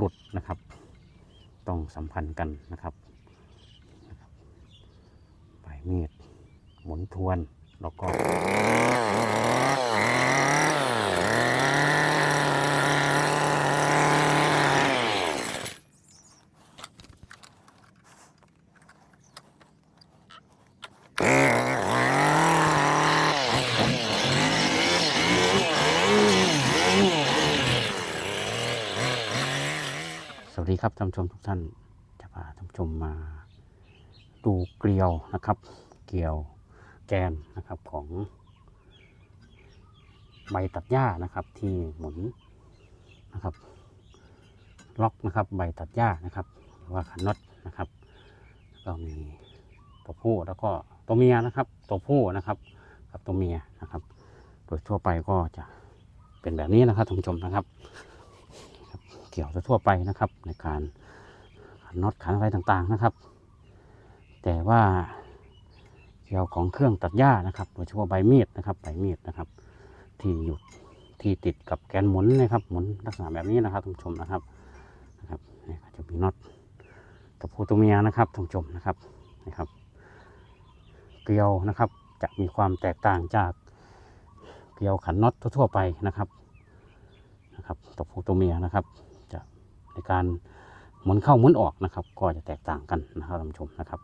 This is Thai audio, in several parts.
หลุดนะครับ ต้องสัมพันธ์กันนะครับปลายมีดหมุนทวนแล้วก็ ครับท่านชมทุกท่านจะพาท่านชมมาดูเกลียวนะครับ เกลียวแกนนะครับของใบตัดหญ้านะครับที่หมุนนะครับ ล็อกนะครับใบตัดหญ้านะครับหรือว่าขันน็อตนะครับก็มีตัวผู้แล้วก็ตัวเมียนะครับ ตัวผู้นะครับกับตัวเมียนะครับ โดยทั่วไปก็จะเป็นแบบนี้นะครับท่านผู้ชมนะครับ เกี่ยวทั่วไปนะครับ ในการขันน็อตขันอะไรต่างๆนะครับ แต่ว่าเกี่ยวของเครื่องตัดหญ้านะครับโดยเฉพาะใบมีดนะครับใบมีดนะครับ ที่อยู่ที่ติดกับแกนหมุนนะครับหมุนลักษณะแบบนี้นะครับท่านผู้ชมนะครับนะครับนี่ก็จะมีน็อตตัวผู้ตัวเมียนะครับท่านผู้ชมนะครับนะครับ เกลียวนะครับจะมีความแตกต่างจากเกลียวขันน็อตทั่วๆไปนะครับนะครับตัวผู้ตัวเมียนะครับ ในการหมุนเข้าหมุนออกนะครับ ก็จะแตกต่างกันนะครับท่านผู้ชมนะครับ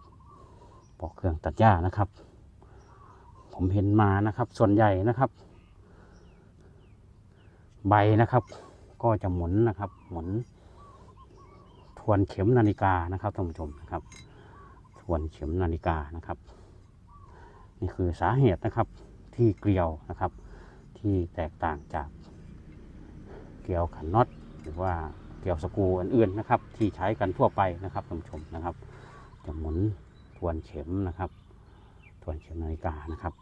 ปอกเครื่องตัดหญ้านะครับ ผมเห็นมานะครับ ส่วนใหญ่นะครับ ใบนะครับ ก็จะหมุนนะครับ หมุน ทวนเข็มนาฬิกานะครับท่านผู้ชมนะครับ ทวนเข็มนาฬิกานะครับ นี่คือสาเหตุนะครับที่เกลียวนะครับ ที่แตกต่างจากเกลียวขันน็อตหรือว่า กลียวสกรูอื่นๆนะครับ ที่ใช้กันทั่วไปนะครับท่านผู้ชมนะครับ จะหมุนทวนเข็มนะครับ ทวนเข็มนาฬิกานะครับ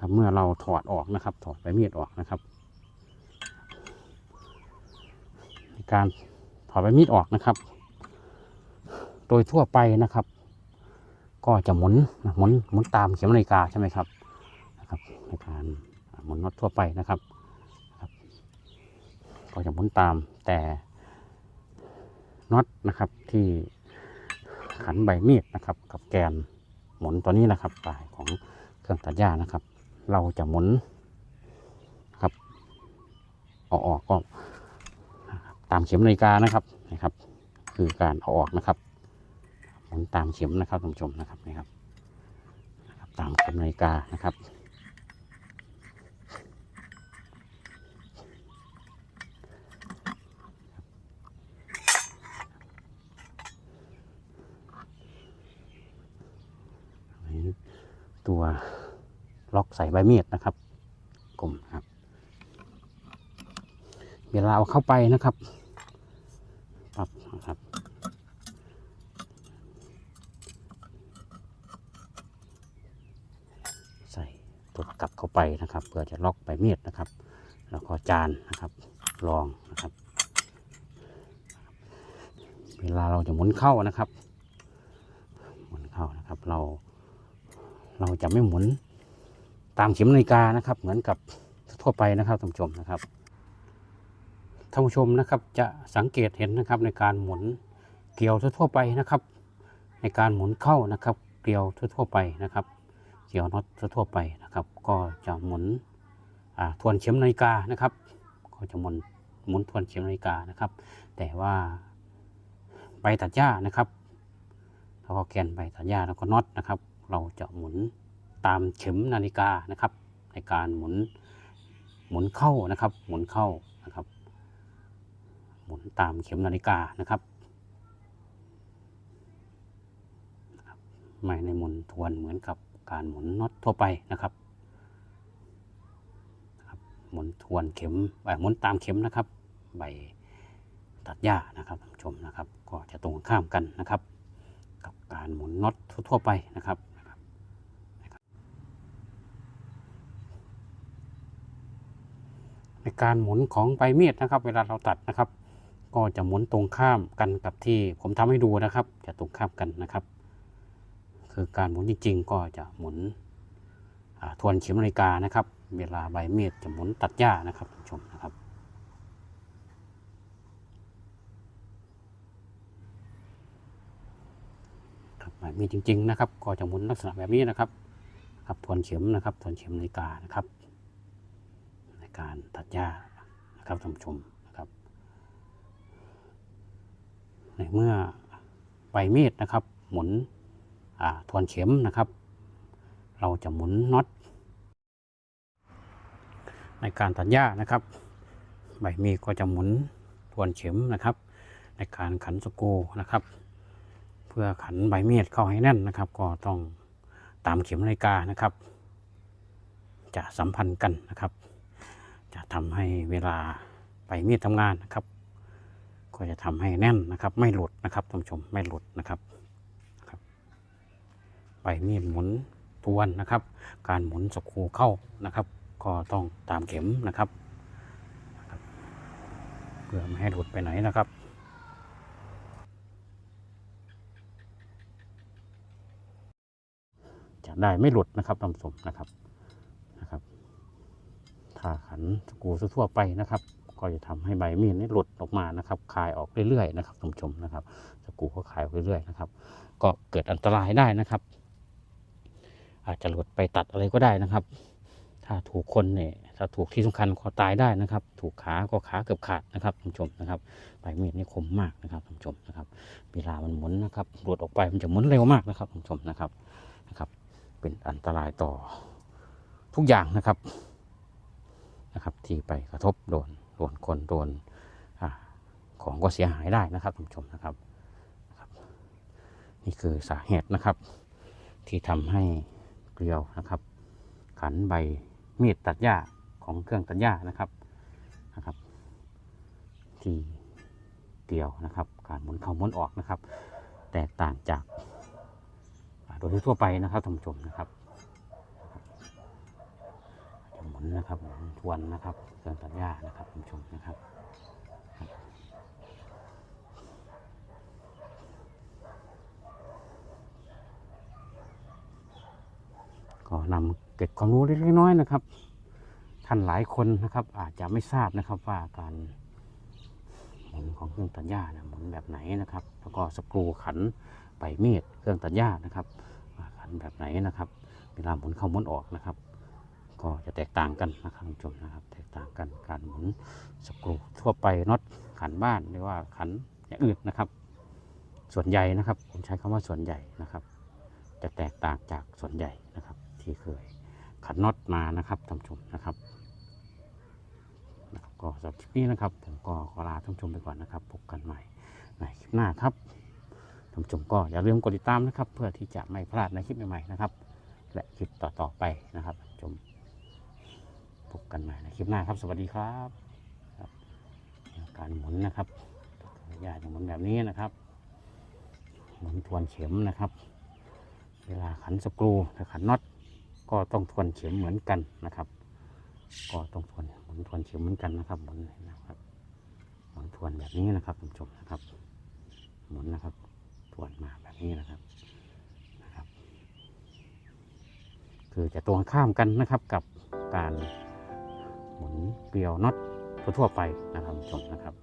ครับเมื่อเราถอดออกนะครับ ถอดใบมีดออกนะครับในการถอดใบมีดออกนะครับ โดยทั่วไปนะครับ ก็จะหมุนหมุนหมุนตามเข็มนาฬิกาใช่ไหมครับนะครับในการหมุนน็อตทั่วไปนะครับ ก็จะหมุนตาม แต่น็อตนะครับที่ขันใบมีดนะครับ กับแกนหมุนตัวนี้นะครับปลายของเครื่องตัดหญ้านะครับ เราจะหมุนครับเอาออกก็ตามเข็มนาฬิกานะครับนะครับ คือการเอาออกนะครับหมุนตามเข็มนะครับท่านผู้ชมนะครับนี่ครับนะครับ ตามเข็มนาฬิกานะครับ อันนี้ ตัวล็อกใส่ใบมีดนะครับกลมครับ เวลาเอาเข้าไปนะครับปรับนะครับใส่ตัวกลับเข้าไปนะครับ เพื่อจะล็อกใบมีดนะครับ แล้วก็จานนะครับรองนะครับ เวลาเราจะหมุนเข้านะครับ หมุนเข้านะครับ เรา เรา จะไม่หมุนตามเข็มนาฬิกานะครับ เหมือนกับทั่วไปนะครับท่านผู้ชมนะครับท่านผู้ชมนะครับจะสังเกตเห็นนะครับในการหมุนเกลียวทั่วไปนะครับ ในการหมุนเข้านะครับ เกลียวทั่วไปนะครับ เกลียวน็อตทั่วไปนะครับ ก็จะหมุนทวนเข็มนาฬิกานะครับ ก็จะหมุนหมุนทวนเข็มนาฬิกานะครับ แต่ว่าใบตัดหญ้านะครับแล้วก็แกนใบตัดหญ้าแล้วก็น็อตนะครับ เราจะหมุน ตามเข็มนาฬิกานะครับ ในการหมุนหมุนเข้านะครับ หมุนเข้านะครับ หมุนตามเข็มนาฬิกานะครับไม่ในหมุนทวนเหมือนกับการหมุนน็อตทั่วไปนะครับหมุนทวนเข็มเอ่อหมุนตามเข็มนะครับ ใบตัดหญ้านะครับท่านผู้ชมนะครับ ก็จะตรงข้ามกันนะครับ กับการหมุนน็อตทั่วไปนะครับ ในการหมุนของใบมีดนะครับ เวลาเราตัดนะครับ ก็จะหมุนตรงข้ามกันกับที่ผมทำให้ดูนะครับ จะตรงข้ามกันนะครับ คือการหมุนจริงๆ ก็จะหมุนทวนเข็มนาฬิกานะครับ เวลาใบเมีดจะหมุนตัดหญ้านะครับท่านชมนะครับใบเมีจริงๆนะครับ ก็จะหมุนลักษณะแบบนี้นะครับครับทวนเข็มนะครับทวนเข็มนาฬิกานะครับ การตัดหญ้านะครับท่านผู้ชมนะครับ ในเมื่อใบมีดนะครับ หมุนทวนเข็มนะครับ เราจะหมุนน็อตในการตัดหญ้านะครับ ใบมีดก็จะหมุนทวนเข็มนะครับ ในการขันสกูนะครับ เพื่อขันใบมีดเข้าให้แน่นนะครับ ก็ต้องตามเข็มนาฬิกานะครับ จะสัมพันธ์กันนะครับ ทำให้เวลาใบมีดทำงานนะครับ ก็จะทำให้แน่นนะครับ ไม่หลุดนะครับท่านผู้ชมไม่หลุดนะครับครับใบมีดหมุนทวนนะครับ การหมุนสกูเข้านะครับ ก็ต้องตามเข็มนะครับเพื่อไม่ให้หลุดไปไหนนะครับจะได้ไม่หลุดนะครับท่านผู้ชมนะครับ ถ้าขันสกูทั่วไปนะครับ ก็จะทำให้ใบมีดนี่หลุดออกมานะครับคายออกเรื่อยๆนะครับท่านผู้ชมนะครับสกูก็คายออกเรื่อยๆนะครับ ก็เกิดอันตรายได้นะครับ อาจจะหลุดไปตัดอะไรก็ได้นะครับ ถ้าถูกคนเนี่ยถ้าถูกที่สำคัญก็ตายได้นะครับ ถูกขาก็ขาเกือบขาดนะครับท่านผู้ชมนะครับใบมีดนี่คมมากนะครับท่านผู้ชมนะครับ เวลามันหมุนนะครับหลุดออกไปมันจะหมุนเร็วมากนะครับท่านผู้ชมนะครับนะครับ เป็นอันตรายต่อทุกอย่างนะครับ ที่ไปกระทบโดนโดนคนโดนอของก็เสียหายได้นะครับท่านผู้ชมนะครับ นี่คือสาเหตุนะครับ ที่ทำให้เกลียวนะครับ ขันใบมีดตัดหญ้าของเครื่องตัดหญ้านะครับนะครับ ที่เกลียวนะครับ การหมุนเข้าหมุนออกนะครับ แตกต่างจากโดยทั่วไปนะครับท่านผู้ชมนะครับจะหมุ นนะครับหมุนทวนนะครับเครื่องตัดหญ้านะครับท่านผู้ชมนะครับก็นำเก็บความรู้เล็กน้อยนะครับ ท่านหลายคนนะครับ อาจจะไม่ทราบนะครับว่าการหมุนของเครื่องตัดหญ้าเนี่ยหมุนแบบไหนนะครับ แล้วก็สกรูขันใบมีดเครื่องตัดหญ้านะครับขันแบบไหนนะครับ เวลาหมุนเข้าหมุนออกนะครับ ก็จะแตกต่างกันนะครับท่านผู้ชมนะครับ แตกต่างกันการหมุนสกรูทั่วไปน็อตขันบ้านหรือว่าขันอย่างอื่นนะครับ ส่วนใหญ่นะครับ ผมใช้คำว่าส่วนใหญ่นะครับ จะแตกต่างจากส่วนใหญ่นะครับ ที่เคยขันน็อตมานะครับท่านผู้ชมนะครับก็สำหรับคลิปนี้นะครับ ผมก็ขอลาท่านผู้ชมไปก่อนนะครับพบกันใหม่ในคลิปหน้าครับท่านผู้ชมก็อย่าลืมกดติดตามนะครับ เพื่อที่จะไม่พลาดในคลิปใหม่ๆนะครับ และคลิปต่อๆไปนะครับท่านผู้ชม พบกันใหม่ในคลิปหน้าครับ สวัสดีครับรบการหมุนนะครับยาจะหมุนแบบนี้นะครับ หมุนทวนเข็มนะครับ เวลาขันสกรูถ้าขันน็อตก็ต้องทวนเข็มเหมือนกันนะครับ ก็ต้องทวนหมุนทวนเข็มเหมือนกันนะครับหมุนนะครับหมุนทวนแบบนี้นะครับท่านผู้ชมนะครับ หมุนนะครับทวนมาแบบนี้นะครับนะครับคือจะตรงข้ามกันนะครับกับการ หมุนเกลียวน็อตทั่วไปนะครับท่านผู้ชมนะครับ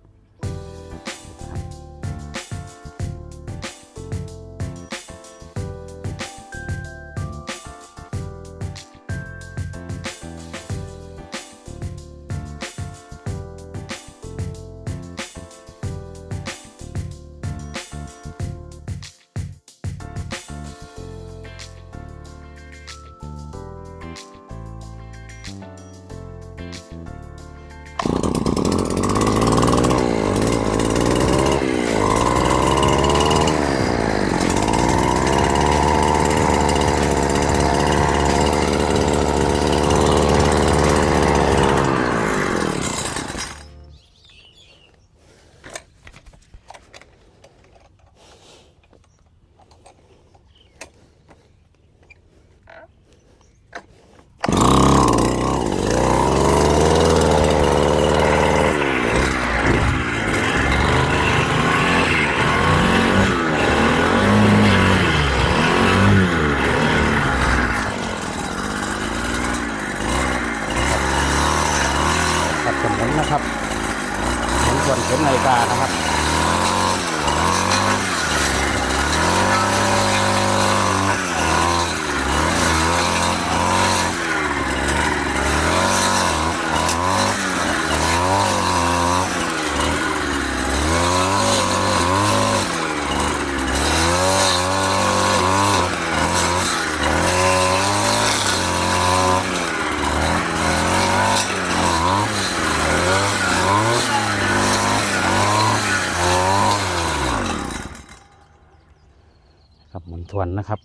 นนะครับ